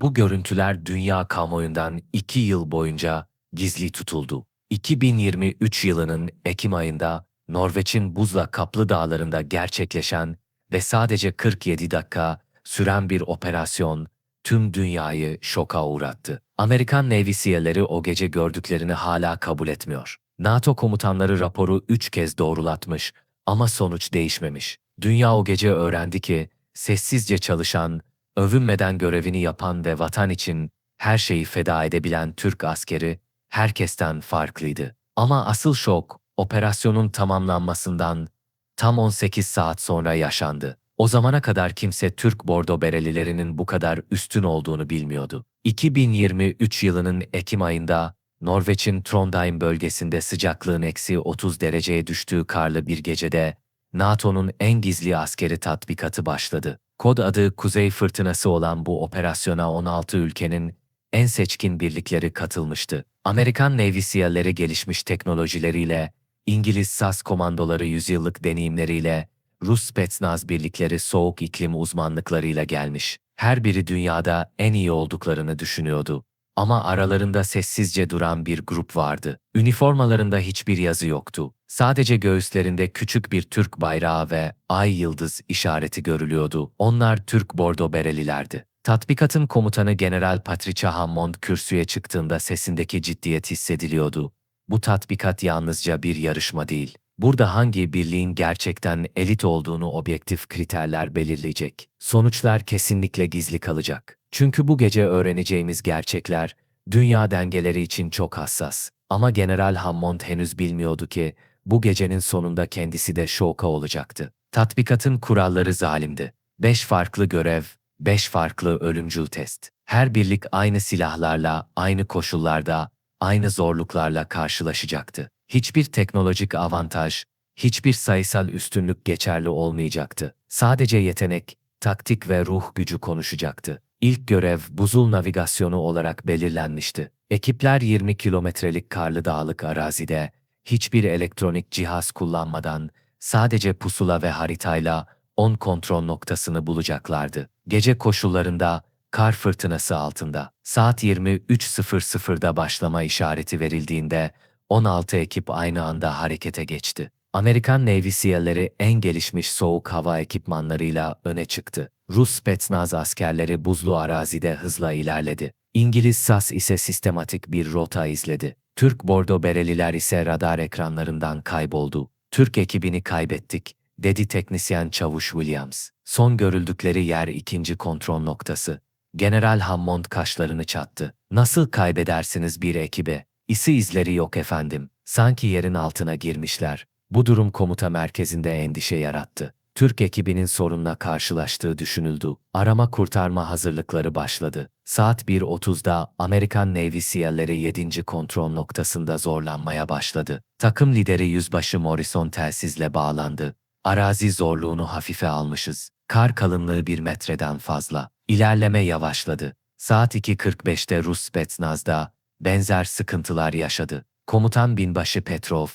Bu görüntüler dünya kamuoyundan iki yıl boyunca gizli tutuldu. 2023 yılının Ekim ayında Norveç'in buzla kaplı dağlarında gerçekleşen ve sadece 47 dakika süren bir operasyon tüm dünyayı şoka uğrattı. Amerikan Navy SEAL'leri o gece gördüklerini hala kabul etmiyor. NATO komutanları raporu üç kez doğrulatmış ama sonuç değişmemiş. Dünya o gece öğrendi ki sessizce çalışan, övünmeden görevini yapan ve vatan için her şeyi feda edebilen Türk askeri herkesten farklıydı. Ama asıl şok operasyonun tamamlanmasından tam 18 saat sonra yaşandı. O zamana kadar kimse Türk bordo berelilerinin bu kadar üstün olduğunu bilmiyordu. 2023 yılının Ekim ayında Norveç'in Trondheim bölgesinde sıcaklığın eksi 30 dereceye düştüğü karlı bir gecede NATO'nun en gizli askeri tatbikatı başladı. Kod adı Kuzey Fırtınası olan bu operasyona 16 ülkenin en seçkin birlikleri katılmıştı. Amerikan Navy SEAL'leri gelişmiş teknolojileriyle, İngiliz SAS komandoları yüzyıllık deneyimleriyle, Rus Spetsnaz birlikleri soğuk iklim uzmanlıklarıyla gelmiş. Her biri dünyada en iyi olduklarını düşünüyordu. Ama aralarında sessizce duran bir grup vardı. Üniformalarında hiçbir yazı yoktu. Sadece göğüslerinde küçük bir Türk bayrağı ve ay yıldız işareti görülüyordu. Onlar Türk bordo berelilerdi. Tatbikatın komutanı General Patricia Hammond kürsüye çıktığında sesindeki ciddiyet hissediliyordu. Bu tatbikat yalnızca bir yarışma değil. Burada hangi birliğin gerçekten elit olduğunu objektif kriterler belirleyecek. Sonuçlar kesinlikle gizli kalacak. Çünkü bu gece öğreneceğimiz gerçekler dünya dengeleri için çok hassas. Ama General Hammond henüz bilmiyordu ki bu gecenin sonunda kendisi de şoka olacaktı. Tatbikatın kuralları zalimdi. Beş farklı görev, beş farklı ölümcül test. Her birlik aynı silahlarla, aynı koşullarda, aynı zorluklarla karşılaşacaktı. Hiçbir teknolojik avantaj, hiçbir sayısal üstünlük geçerli olmayacaktı. Sadece yetenek, taktik ve ruh gücü konuşacaktı. İlk görev buzul navigasyonu olarak belirlenmişti. Ekipler 20 kilometrelik karlı dağlık arazide, hiçbir elektronik cihaz kullanmadan, sadece pusula ve haritayla 10 kontrol noktasını bulacaklardı. Gece koşullarında, kar fırtınası altında, saat 23.00'da başlama işareti verildiğinde, 16 ekip aynı anda harekete geçti. Amerikan Navy SEAL'leri en gelişmiş soğuk hava ekipmanlarıyla öne çıktı. Rus Spetsnaz askerleri buzlu arazide hızla ilerledi. İngiliz SAS ise sistematik bir rota izledi. Türk bordo bereliler ise radar ekranlarından kayboldu. Türk ekibini kaybettik, dedi teknisyen Çavuş Williams. Son görüldükleri yer ikinci kontrol noktası. General Hammond kaşlarını çattı. Nasıl kaybedersiniz bir ekibe? İsi izleri yok efendim. Sanki yerin altına girmişler. Bu durum komuta merkezinde endişe yarattı. Türk ekibinin sorunla karşılaştığı düşünüldü. Arama kurtarma hazırlıkları başladı. Saat 1.30'da Amerikan Navy SEAL'leri 7. kontrol noktasında zorlanmaya başladı. Takım lideri Yüzbaşı Morrison telsizle bağlandı. Arazi zorluğunu hafife almışız. Kar kalınlığı bir metreden fazla. İlerleme yavaşladı. Saat 2.45'te Rus Spetsnaz'da benzer sıkıntılar yaşadı. Komutan binbaşı Petrov,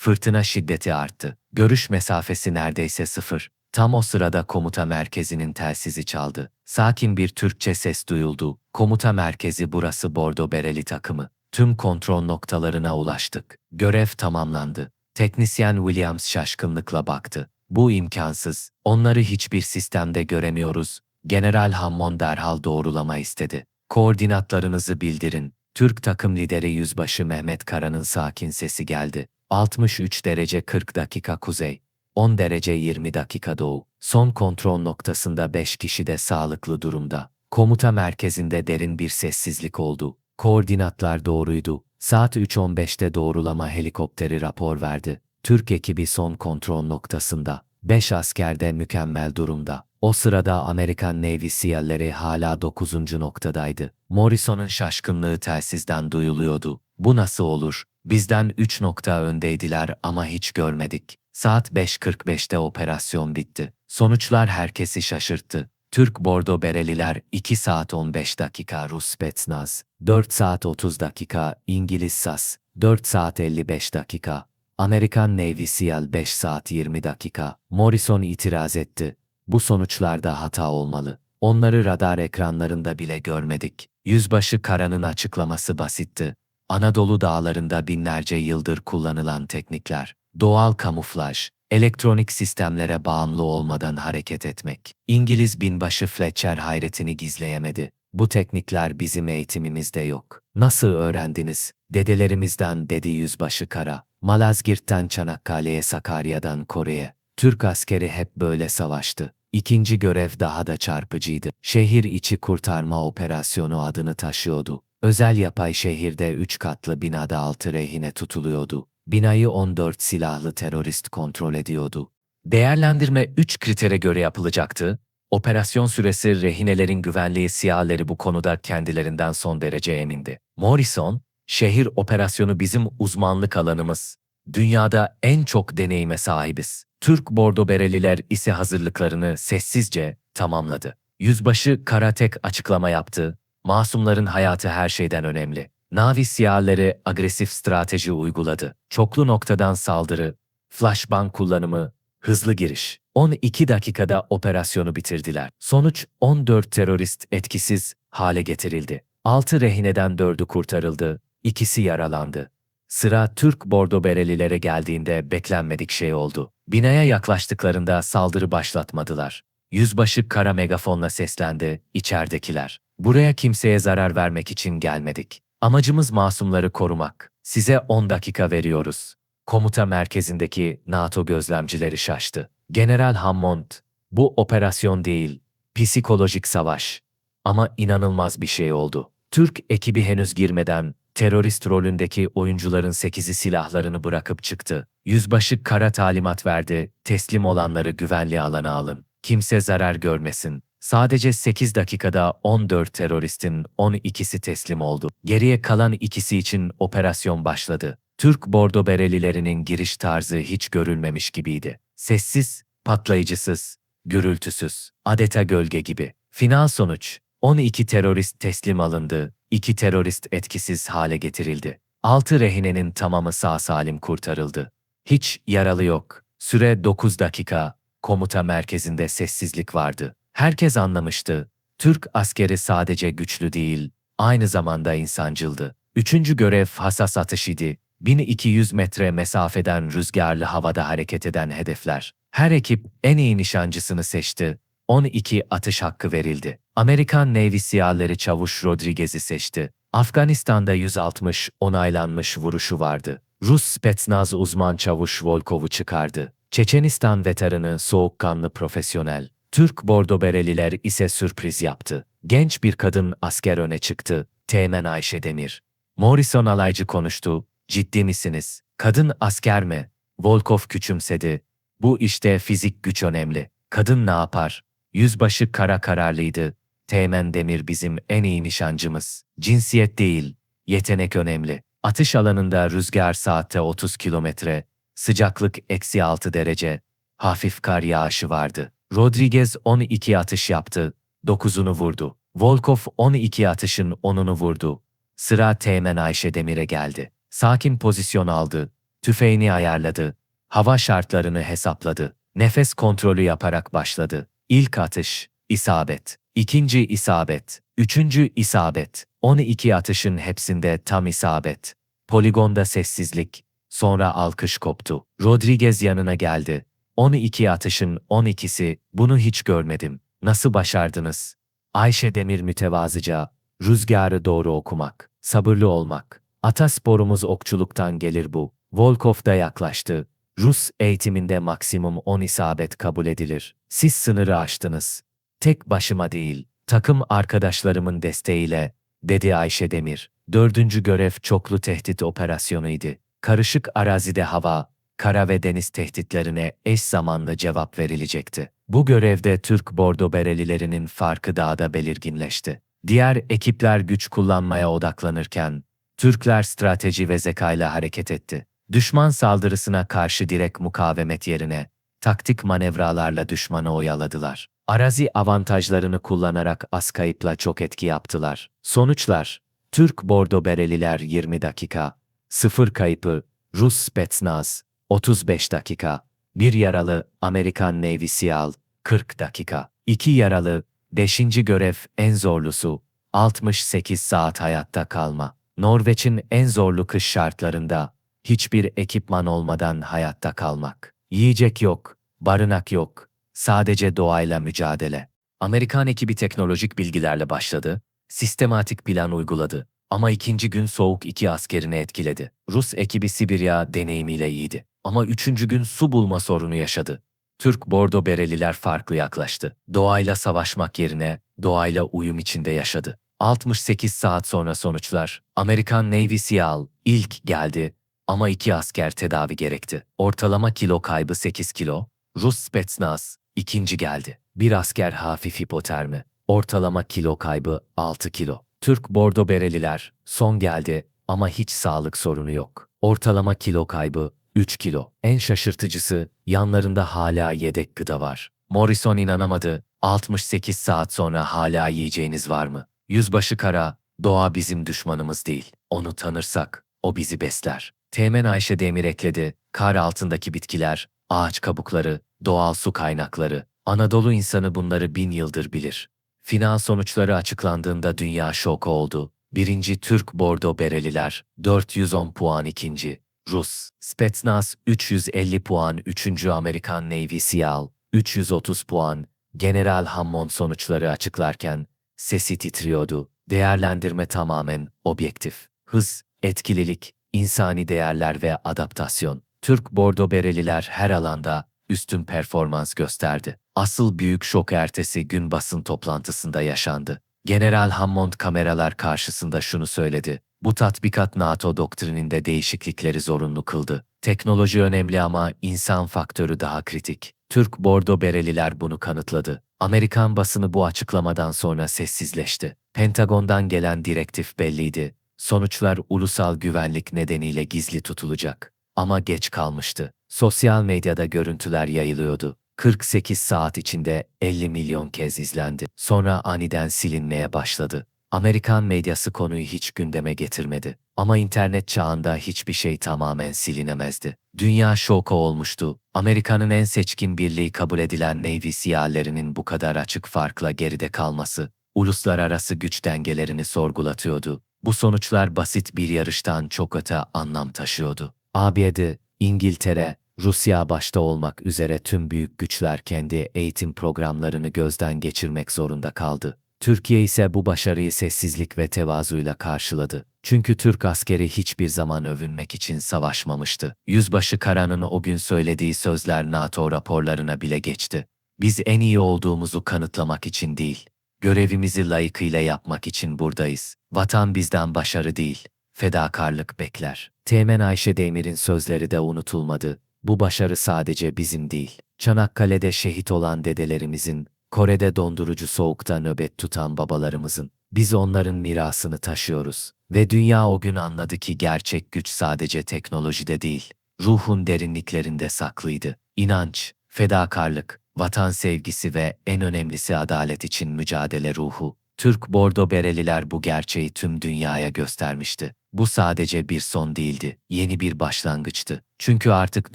fırtına şiddeti arttı. Görüş mesafesi neredeyse sıfır. Tam o sırada komuta merkezinin telsizi çaldı. Sakin bir Türkçe ses duyuldu. Komuta merkezi burası Bordo Bereli takımı. Tüm kontrol noktalarına ulaştık. Görev tamamlandı. Teknisyen Williams şaşkınlıkla baktı. Bu imkansız. Onları hiçbir sistemde göremiyoruz. General Hammond derhal doğrulama istedi. Koordinatlarınızı bildirin. Türk takım lideri Yüzbaşı Mehmet Kara'nın sakin sesi geldi. 63 derece 40 dakika kuzey, 10 derece 20 dakika doğu. Son kontrol noktasında 5 kişi de sağlıklı durumda. Komuta merkezinde derin bir sessizlik oldu. Koordinatlar doğruydu. Saat 3.15'te doğrulama helikopteri rapor verdi. Türk ekibi son kontrol noktasında. 5 asker de mükemmel durumda. O sırada Amerikan Navy SEAL'leri hala 9. noktadaydı. Morrison'un şaşkınlığı telsizden duyuluyordu. Bu nasıl olur? Bizden 3 nokta öndeydiler ama hiç görmedik. Saat 5.45'te operasyon bitti. Sonuçlar herkesi şaşırttı. Türk Bordo Bereliler 2 saat 15 dakika Rus Spetsnaz, 4 saat 30 dakika İngiliz SAS, 4 saat 55 dakika Amerikan Navy SEAL 5 saat 20 dakika. Morrison itiraz etti. Bu sonuçlarda hata olmalı. Onları radar ekranlarında bile görmedik. Yüzbaşı Kara'nın açıklaması basitti. Anadolu dağlarında binlerce yıldır kullanılan teknikler, doğal kamuflaj, elektronik sistemlere bağımlı olmadan hareket etmek. İngiliz binbaşı Fletcher hayretini gizleyemedi. Bu teknikler bizim eğitimimizde yok. Nasıl öğrendiniz? Dedelerimizden dedi yüzbaşı Kara. Malazgirt'ten Çanakkale'ye Sakarya'dan Kore'ye. Türk askeri hep böyle savaştı. İkinci görev daha da çarpıcıydı. Şehir içi kurtarma operasyonu adını taşıyordu. Özel yapay şehirde üç katlı binada altı rehine tutuluyordu. Binayı 14 silahlı terörist kontrol ediyordu. Değerlendirme 3 kritere göre yapılacaktı. Operasyon süresi rehinelerin güvenliği siyaleri bu konuda kendilerinden son derece emindi. Morrison, şehir operasyonu bizim uzmanlık alanımız. Dünyada en çok deneyime sahibiz. Türk Bordo Bereliler ise hazırlıklarını sessizce tamamladı. Yüzbaşı Karatek açıklama yaptı. Masumların hayatı her şeyden önemli. Navi siyahları agresif strateji uyguladı. Çoklu noktadan saldırı, flashbang kullanımı, hızlı giriş. 12 dakikada operasyonu bitirdiler. Sonuç 14 terörist etkisiz hale getirildi. 6 rehineden 4'ü kurtarıldı, ikisi yaralandı. Sıra Türk Bordo Berelilere geldiğinde beklenmedik şey oldu. Binaya yaklaştıklarında saldırı başlatmadılar. Yüzbaşı kara megafonla seslendi, içeridekiler. Buraya kimseye zarar vermek için gelmedik. Amacımız masumları korumak. Size 10 dakika veriyoruz. Komuta merkezindeki NATO gözlemcileri şaştı. General Hammond, bu operasyon değil, psikolojik savaş. Ama inanılmaz bir şey oldu. Türk ekibi henüz girmeden terörist rolündeki oyuncuların 8'i silahlarını bırakıp çıktı. Yüzbaşı kara talimat verdi, teslim olanları güvenli alana alın. Kimse zarar görmesin. Sadece 8 dakikada 14 teröristin 12'si teslim oldu. Geriye kalan ikisi için operasyon başladı. Türk bordo berelilerinin giriş tarzı hiç görülmemiş gibiydi. Sessiz, patlayıcısız, gürültüsüz, adeta gölge gibi. Final sonuç, 12 terörist teslim alındı, 2 terörist etkisiz hale getirildi. 6 rehinenin tamamı sağ salim kurtarıldı. Hiç yaralı yok. Süre 9 dakika. Komuta merkezinde sessizlik vardı. Herkes anlamıştı. Türk askeri sadece güçlü değil, aynı zamanda insancıldı. Üçüncü görev hassas atış idi. 1200 metre mesafeden rüzgarlı havada hareket eden hedefler. Her ekip en iyi nişancısını seçti. 12 atış hakkı verildi. Amerikan Navy siyahları Çavuş Rodriguez'i seçti. Afganistan'da 160 onaylanmış vuruşu vardı. Rus Spetsnaz uzman Çavuş Volkov'u çıkardı. Çeçenistan veteranı soğukkanlı profesyonel. Türk Bordo Bereliler ise sürpriz yaptı. Genç bir kadın asker öne çıktı. Teğmen Ayşe Demir. Morrison alaycı konuştu. Ciddi misiniz? Kadın asker mi? Volkov küçümsedi. Bu işte fizik güç önemli. Kadın ne yapar? Yüzbaşı kara kararlıydı. Teğmen Demir bizim en iyi nişancımız. Cinsiyet değil, yetenek önemli. Atış alanında rüzgar saatte 30 kilometre, sıcaklık eksi 6 derece, hafif kar yağışı vardı. Rodriguez 12 atış yaptı, 9'unu vurdu. Volkov 12 atışın 10'unu vurdu. Sıra Teğmen Ayşe Demir'e geldi. Sakin pozisyon aldı, tüfeğini ayarladı, hava şartlarını hesapladı, nefes kontrolü yaparak başladı. İlk atış, isabet. İkinci isabet. Üçüncü isabet. 12 atışın hepsinde tam isabet. Poligonda sessizlik. Sonra alkış koptu. Rodriguez yanına geldi. 12 atışın 12'si, bunu hiç görmedim. Nasıl başardınız? Ayşe Demir mütevazıca, rüzgarı doğru okumak, sabırlı olmak. Atasporumuz okçuluktan gelir bu. Volkov da yaklaştı. Rus eğitiminde maksimum 10 isabet kabul edilir. Siz sınırı aştınız. Tek başıma değil, takım arkadaşlarımın desteğiyle, dedi Ayşe Demir. Dördüncü görev çoklu tehdit operasyonuydu. Karışık arazide hava, kara ve deniz tehditlerine eş zamanlı cevap verilecekti. Bu görevde Türk Bordo Berelilerinin farkı daha da belirginleşti. Diğer ekipler güç kullanmaya odaklanırken, Türkler strateji ve zekayla hareket etti. Düşman saldırısına karşı direkt mukavemet yerine, taktik manevralarla düşmanı oyaladılar. Arazi avantajlarını kullanarak az kayıpla çok etki yaptılar. Sonuçlar, Türk Bordo Bereliler 20 dakika, 0 kayıpı, Rus Spetsnaz, 35 dakika, 1 yaralı Amerikan Navy SEAL, 40 dakika, 2 yaralı Beşinci görev en zorlusu 68 saat hayatta kalma. Norveç'in en zorlu kış şartlarında hiçbir ekipman olmadan hayatta kalmak. Yiyecek yok, barınak yok, sadece doğayla mücadele. Amerikan ekibi teknolojik bilgilerle başladı, sistematik plan uyguladı. Ama ikinci gün soğuk iki askerini etkiledi. Rus ekibi Sibirya deneyimiyle iyiydi. Ama üçüncü gün su bulma sorunu yaşadı. Türk Bordo Bereliler farklı yaklaştı. Doğayla savaşmak yerine doğayla uyum içinde yaşadı. 68 saat sonra sonuçlar. Amerikan Navy SEAL ilk geldi ama iki asker tedavi gerekti. Ortalama kilo kaybı 8 kilo. Rus Spetsnaz ikinci geldi. Bir asker hafif hipotermi. Ortalama kilo kaybı 6 kilo. Türk Bordo Bereliler son geldi ama hiç sağlık sorunu yok. Ortalama kilo kaybı 3 kilo. En şaşırtıcısı yanlarında hala yedek gıda var. Morrison inanamadı. 68 saat sonra hala yiyeceğiniz var mı? Yüzbaşı Kara, doğa bizim düşmanımız değil. Onu tanırsak o bizi besler. Teğmen Ayşe Demir ekledi. Kar altındaki bitkiler, ağaç kabukları, doğal su kaynakları. Anadolu insanı bunları bin yıldır bilir. Final sonuçları açıklandığında dünya şok oldu. Birinci Türk Bordo Bereliler 410 puan ikinci. Rus, Spetsnaz 350 puan 3. Amerikan Navy SEAL 330 puan. General Hammond sonuçları açıklarken sesi titriyordu. Değerlendirme tamamen objektif. Hız, etkililik, insani değerler ve adaptasyon. Türk Bordo Bereliler her alanda üstün performans gösterdi. Asıl büyük şok ertesi gün basın toplantısında yaşandı. General Hammond kameralar karşısında şunu söyledi. Bu tatbikat NATO doktrininde değişiklikleri zorunlu kıldı. Teknoloji önemli ama insan faktörü daha kritik. Türk Bordo Bereliler bunu kanıtladı. Amerikan basını bu açıklamadan sonra sessizleşti. Pentagon'dan gelen direktif belliydi. Sonuçlar ulusal güvenlik nedeniyle gizli tutulacak. Ama geç kalmıştı. Sosyal medyada görüntüler yayılıyordu. 48 saat içinde 50 milyon kez izlendi. Sonra aniden silinmeye başladı. Amerikan medyası konuyu hiç gündeme getirmedi. Ama internet çağında hiçbir şey tamamen silinemezdi. Dünya şoka olmuştu. Amerika'nın en seçkin birliği kabul edilen Navy SEAL'lerinin bu kadar açık farkla geride kalması, uluslararası güç dengelerini sorgulatıyordu. Bu sonuçlar basit bir yarıştan çok öte anlam taşıyordu. ABD, İngiltere, Rusya başta olmak üzere tüm büyük güçler kendi eğitim programlarını gözden geçirmek zorunda kaldı. Türkiye ise bu başarıyı sessizlik ve tevazuyla karşıladı. Çünkü Türk askeri hiçbir zaman övünmek için savaşmamıştı. Yüzbaşı Kara'nın o gün söylediği sözler NATO raporlarına bile geçti. Biz en iyi olduğumuzu kanıtlamak için değil, görevimizi layıkıyla yapmak için buradayız. Vatan bizden başarı değil, fedakarlık bekler. Teğmen Ayşe Demir'in sözleri de unutulmadı. Bu başarı sadece bizim değil. Çanakkale'de şehit olan dedelerimizin, Kore'de dondurucu soğukta nöbet tutan babalarımızın, biz onların mirasını taşıyoruz. Ve dünya o gün anladı ki gerçek güç sadece teknolojide değil, ruhun derinliklerinde saklıydı. İnanç, fedakarlık, vatan sevgisi ve en önemlisi adalet için mücadele ruhu. Türk Bordo Bereliler bu gerçeği tüm dünyaya göstermişti. Bu sadece bir son değildi, yeni bir başlangıçtı. Çünkü artık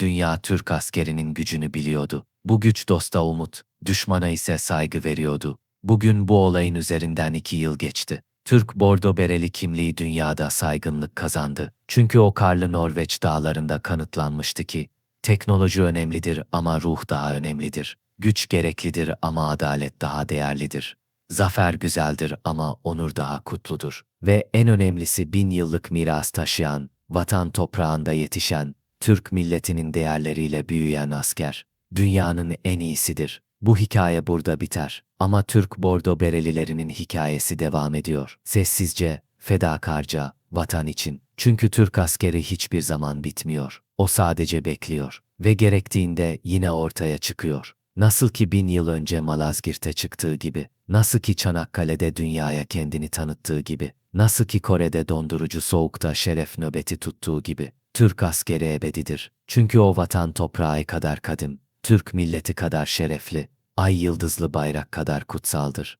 dünya Türk askerinin gücünü biliyordu. Bu güç dosta umut, düşmana ise saygı veriyordu. Bugün bu olayın üzerinden iki yıl geçti. Türk Bordo Bereli kimliği dünyada saygınlık kazandı. Çünkü o karlı Norveç dağlarında kanıtlanmıştı ki, teknoloji önemlidir ama ruh daha önemlidir. Güç gereklidir ama adalet daha değerlidir. Zafer güzeldir ama onur daha kutludur. Ve en önemlisi bin yıllık miras taşıyan, vatan toprağında yetişen, Türk milletinin değerleriyle büyüyen asker. Dünyanın en iyisidir. Bu hikaye burada biter. Ama Türk Bordo Berelilerinin hikayesi devam ediyor. Sessizce, fedakarca, vatan için. Çünkü Türk askeri hiçbir zaman bitmiyor. O sadece bekliyor. Ve gerektiğinde yine ortaya çıkıyor. Nasıl ki bin yıl önce Malazgirt'e çıktığı gibi, nasıl ki Çanakkale'de dünyaya kendini tanıttığı gibi, nasıl ki Kore'de dondurucu soğukta şeref nöbeti tuttuğu gibi, Türk askeri ebedidir. Çünkü o vatan toprağı kadar kadim, Türk milleti kadar şerefli, ay yıldızlı bayrak kadar kutsaldır.